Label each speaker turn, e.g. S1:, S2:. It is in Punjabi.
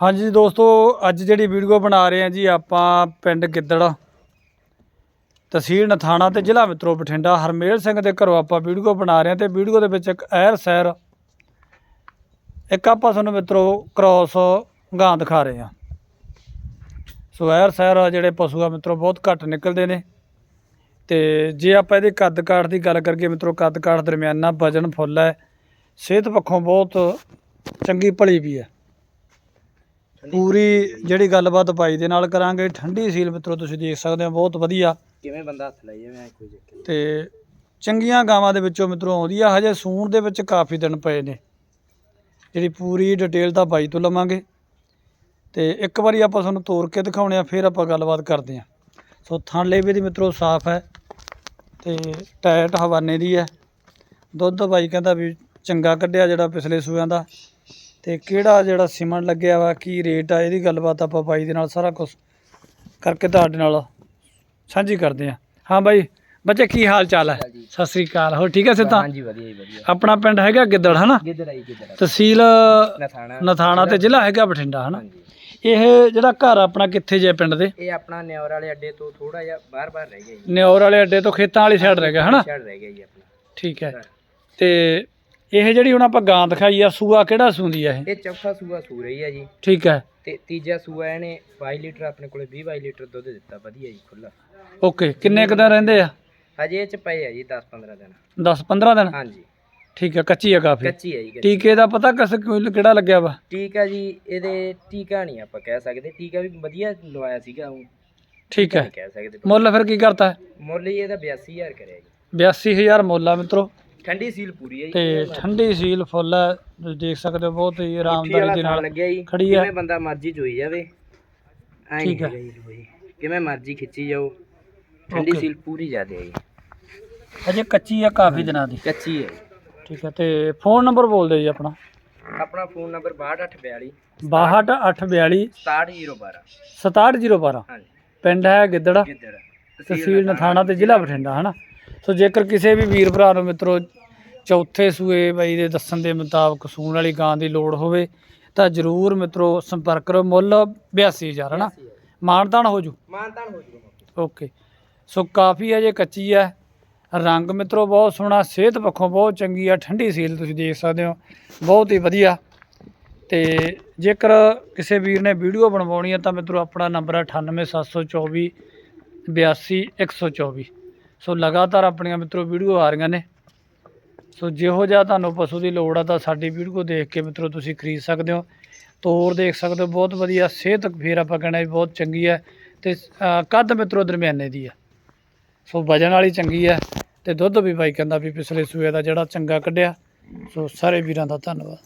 S1: ਹਾਂਜੀ ਦੋਸਤੋ, ਅੱਜ ਜਿਹੜੀ ਵੀਡੀਓ ਬਣਾ ਰਹੇ ਹਾਂ ਜੀ ਆਪਾਂ ਪਿੰਡ ਗਿੱਦੜ। ਤਹਿਸੀਲ ਨਥਾਣਾ ਤੇ ਜ਼ਿਲ੍ਹਾ ਮਿੱਤਰੋ ਬਠਿੰਡਾ। ਹਰਮੇਲ ਸਿੰਘ ਦੇ ਘਰੋਂ ਆਪਾਂ ਵੀਡੀਓ ਬਣਾ ਰਹੇ ਹਾਂ ਤੇ ਵੀਡੀਓ ਦੇ ਵਿੱਚ ਇੱਕ ਐਰ ਸੈਰ, ਇੱਕ ਆਪਾਂ ਤੁਹਾਨੂੰ ਮਿੱਤਰੋ ਕ੍ਰੋਸ ਗਾਂ ਦਿਖਾ ਰਹੇ ਹਾਂ। ਸੋ ਐਰ ਸੈਰ ਜਿਹੜੇ ਪਸ਼ੂ ਆ ਮਿੱਤਰੋ, ਬਹੁਤ ਘੱਟ ਨਿਕਲਦੇ ਨੇ। ਤੇ ਜੇ ਆਪਾਂ ਇਹਦੇ ਕੱਦ ਕਾਠ ਦੀ ਗੱਲ ਕਰੀਏ ਮਿੱਤਰੋ, ਕੱਦ ਕਾਠ ਦਰਮਿਆਨਾ ਵਜਨ ਫੁੱਲ ਹੈ। ਸਿਹਤ ਪੱਖੋਂ ਬਹੁਤ ਚੰਗੀ ਭਲੀ ਵੀ ਹੈ। ਪੂਰੀ ਜਿਹੜੀ ਗੱਲਬਾਤ ਬਾਈ ਦੇ ਨਾਲ ਕਰਾਂਗੇ ਠੰਡੀ ਸੀਲ ਮਿੱਤਰੋ ਤੁਸੀਂ ਦੇਖ ਸਕਦੇ ਹੋ ਬਹੁਤ ਵਧੀਆ।
S2: ਕਿਵੇਂ ਬੰਦਾ ਹੱਥ ਲਾਈ ਜਾਵੇ ਐ ਕੋਈ ਚੱਕਰ।
S1: ਤੇ ਚੰਗੀਆਂ ਗਾਵਾਂ ਦੇ ਵਿੱਚੋਂ ਮਿੱਤਰੋ ਆਉਂਦੀ ਆ ਹਜੇ ਸੂਣ ਦੇ ਵਿੱਚ ਕਾਫੀ ਦਿਨ ਪਏ ਨੇ। ਜਿਹੜੀ ਪੂਰੀ ਡਿਟੇਲ ਤਾਂ ਬਾਈ ਤੋਂ ਲਵਾਂਗੇ। ਤੇ ਇੱਕ ਵਾਰੀ ਆਪਾਂ ਤੁਹਾਨੂੰ ਤੋੜ ਕੇ ਦਿਖਾਉਣੇ ਆ ਫਿਰ ਆਪਾਂ ਗੱਲਬਾਤ ਕਰਦੇ ਆ। ਸੋ ਥਣ ਲੇਵੇ ਦੀ ਮਿੱਤਰੋ ਸਾਫ਼ ਹੈ ਤੇ ਟਾਇਟ ਹਵਾਨੇ ਦੀ ਹੈ। ਦੁੱਧ ਬਾਈ ਕਹਿੰਦਾ ਵੀ ਚੰਗਾ ਕੱਢਿਆ ਜਿਹੜਾ ਪਿਛਲੇ ਸੂਆਂ ਦਾ। ਤੇ ਕਿਹੜਾ ਜਿਹੜਾ ਸਿਮਣ ਲੱਗਿਆ ਵਾ ਕੀ ਰੇਟ ਆ ਇਹਦੀ ਗੱਲਬਾਤ ਆਪਾਂ ਬਾਈ ਦੇ ਨਾਲ ਸਾਰਾ ਕੁਝ ਕਰਕੇ ਤੁਹਾਡੇ ਨਾਲ ਸਾਂਝੀ ਕਰਦੇ ਆ ਹਾਂ ਬਾਈ ਬੱਚੇ ਕੀ ਹਾਲ ਚਾਲ ਹੈ? ਸਤਿ ਸ੍ਰੀ ਅਕਾਲ। ਹੋਰ ਠੀਕ ਹੈ ਸਿੱਧਾ?
S2: ਹਾਂਜੀ ਵਧੀਆ ਜੀ ਵਧੀਆ।
S1: ਆਪਣਾ ਪਿੰਡ ਹੈਗਾ ਗਿੱਦੜ ਹਨਾ?
S2: ਆਈ ਆ?
S1: ਤਹਿਸੀਲ
S2: ਨਥਾਣਾ।
S1: ਤੇ ਜ਼ਿਲ੍ਹਾ ਹੈਗਾ ਬਠਿੰਡਾ ਹਨਾ? ਇਹ ਜਿਹੜਾ ਘਰ ਆਪਣਾ ਕਿੱਥੇ ਜੇ ਪਿੰਡ ਦੇ?
S2: ਇਹ ਆਪਣਾ ਨਿਉਰ ਵਾਲੇ ਅੱਡੇ ਤੋਂ ਥੋੜਾ ਜਿਹਾ ਬਾਹਰ ਬਾਹਰ ਰਹਿ ਗਿਆ ਜੀ।
S1: ਨਿਉਰ ਵਾਲੇ ਅੱਡੇ ਤੋਂ ਖੇਤਾਂ ਵਾਲੀ ਸਾਈਡ ਰਹਿ ਗਿਆ ਹਨਾ?
S2: ਛੱਡ ਰਹਿ ਗਿਆ ਜੀ ਆਪਣਾ।
S1: ਠੀਕ ਹੈ। ਤੇ ਇਹ ਜਿਹੜੀ ਹੁਣ ਆਪਾਂ ਗਾਂ ਦਿਖਾਈ ਆ ਸੂਆ ਕਿਹੜਾ ਸੂੰਦੀ ਆ ਇਹ?
S2: ਇਹ ਚੌਥਾ ਸੂਆ ਸੂ ਰਹੀ ਹੈ ਜੀ।
S1: ਠੀਕ ਹੈ
S2: ਤੇ ਤੀਜਾ ਸੂਆ ਇਹਨੇ 22 ਲੀਟਰ ਆਪਣੇ ਕੋਲੇ 20 22 ਲੀਟਰ ਦੁੱਧ ਦਿੱਤਾ ਵਧੀਆ ਜੀ ਖੁੱਲਾ
S1: ਓਕੇ ਕਿੰਨੇ ਕੁ ਦਿਨ ਰਹਿੰਦੇ ਆ?
S2: ਹਜੇ ਇਹ ਚ ਪਏ ਆ ਜੀ 10 15 ਦਿਨ।
S1: 10 15 ਦਿਨ?
S2: ਹਾਂਜੀ।
S1: ਠੀਕ ਹੈ ਕੱਚੀ ਆ ਕਾਫੀ।
S2: ਕੱਚੀ ਹੈ ਜੀ ਕੱਚੀ।
S1: ਟੀਕੇ ਦਾ ਪਤਾ ਕਿਸ ਕਿਹੜਾ ਲੱਗਿਆ ਵਾ?
S2: ਟੀਕਾ ਜੀ ਇਹਦੇ ਟੀਕਾ ਨਹੀਂ ਆਪਾਂ ਕਹਿ ਸਕਦੇ। ਟੀਕਾ ਵੀ ਵਧੀਆ ਲਵਾਇਆ ਸੀਗਾ ਉਹ।
S1: ਠੀਕ ਹੈ
S2: ਨਹੀਂ ਕਹਿ ਸਕਦੇ।
S1: ਮੁੱਲ ਫਿਰ ਕੀ ਕਰਤਾ?
S2: ਮੁੱਲ ਹੀ ਇਹਦਾ 82000 ਕਰਿਆ ਜੀ।
S1: 82000 ਮੁੱਲ ਆ ਮਿੱਤਰੋ।
S2: ਠੰਡੀ ਸੀਲ ਪੂਰੀ ਹੈ ਜੀ।
S1: ਤੇ ਠੰਡੀ ਸੀਲ ਫੁੱਲ ਹੈ ਤੁਸੀਂ ਦੇਖ ਸਕਦੇ ਹੋ ਬਹੁਤ ਹੀ ਆਰਾਮਦਾਰੀ ਦੇ ਨਾਲ
S2: ਲੱਗਿਆ ਜੀ।
S1: ਖੜੀ ਹੈ।
S2: ਕਿਵੇਂ ਬੰਦਾ ਮਰਜ਼ੀ ਚੋਈ ਜਾਵੇ। ਐਂ
S1: ਠੀਕ ਹੈ।
S2: ਜੀ ਕਿਵੇਂ ਮਰਜ਼ੀ ਖਿੱਚੀ ਜਾਓ। ਠੰਡੀ. ਸੀਲ ਪੂਰੀ ਜ਼ਿਆਦੇ ਹੈ ਜੀ।
S1: ਅਜੇ ਕੱਚੀ ਆ ਕਾਫੀ ਦਿਨਾਂ ਦੀ।
S2: ਕੱਚੀ ਹੈ
S1: ਠੀਕ ਹੈ ਤੇ ਫੋਨ ਨੰਬਰ ਬੋਲ ਦਿਓ ਜੀ ਆਪਣਾ।
S2: ਆਪਣਾ ਫੋਨ ਨੰਬਰ 6242
S1: 6282
S2: 67012
S1: 67012
S2: ਹਾਂਜੀ।
S1: ਪਿੰਡ ਹੈ ਗਿੱਦੜ।
S2: ਗਿੱਦੜ।
S1: ਤਹਿਸੀਲ ਨਥਾਣਾ ਤੇ ਜ਼ਿਲ੍ਹਾ ਬਠਿੰਡਾ ਹਨਾ? ਸੋ ਜੇਕਰ ਕਿਸੇ ਵੀ ਵੀਰ ਭਰਾ ਨੂੰ ਮਿੱਤਰੋ ਚੌਥੇ ਸੂਏ ਬਾਈ ਦੇ ਦੱਸਣ ਦੇ ਮੁਤਾਬਕ ਸੂਣ ਵਾਲੀ ਗਾਂ ਦੀ ਲੋੜ ਹੋਵੇ ਤਾਂ ਜਰੂਰ ਮਿੱਤਰੋ ਸੰਪਰਕ ਕਰੋ। ਮੁੱਲ 82000 ਹਨਾ? ਮਾਨਤਾਨ ਹੋ ਜੂ?
S2: ਮਾਨਤਾਨ ਹੋ ਜੂਗਾ
S1: ਓਕੇ। ਸੋ ਕਾਫੀ ਅਜੇ ਕੱਚੀ ਹੈ। ਰੰਗ ਮਿੱਤਰੋ ਬਹੁਤ ਸੋਹਣਾ ਸਿਹਤ ਪੱਖੋਂ ਬਹੁਤ ਚੰਗੀ ਆ ਠੰਡੀ ਸੀਲ ਤੁਸੀਂ ਦੇਖ ਸਕਦੇ ਹੋ। ਬਹੁਤ ਹੀ ਵਧੀਆ। ਤੇ ਜੇਕਰ ਕਿਸੇ ਵੀਰ ਨੇ ਵੀਡੀਓ ਬਣਵਾਉਣੀ ਹੈ ਤਾਂ ਮਿੱਤਰੋ ਆਪਣਾ ਨੰਬਰ ਹੈ 98724 82124 ਸੋ ਲਗਾਤਾਰ ਆਪਣੀਆਂ ਮਿੱਤਰੋ ਵੀਡੀਓ ਆ ਰਹੀਆਂ ਨੇ। ਸੋ ਜਿਹੋ ਜਿਹਾ ਤੁਹਾਨੂੰ ਪਸ਼ੂ ਦੀ ਲੋੜ ਆ ਤਾਂ ਸਾਡੀ ਵੀਡੀਓ ਦੇਖ ਕੇ ਮਿੱਤਰੋ ਤੁਸੀਂ ਖਰੀਦ ਸਕਦੇ ਹੋ। ਤੋਰ ਦੇਖ ਸਕਦੇ ਹੋ, ਬਹੁਤ ਵਧੀਆ ਸਿਹਤ ਫੇਰ ਆਪਾਂ ਕਹਿਣਾ ਵੀ ਬਹੁਤ ਚੰਗੀ ਹੈ ਤੇ ਕੱਦ ਮਿੱਤਰੋ ਦਰਮਿਆਨੇ ਦੀ ਆ। ਸੋ ਵਜਨ ਵਾਲੀ ਚੰਗੀ ਹੈ ਤੇ ਦੁੱਧ ਵੀ ਬਾਈ ਕਹਿੰਦਾ ਵੀ ਪਿਛਲੇ ਸੂਏ ਦਾ ਜਿਹੜਾ ਚੰਗਾ ਕੱਢਿਆ। ਸੋ ਸਾਰੇ ਵੀਰਾਂ ਦਾ ਧੰਨਵਾਦ।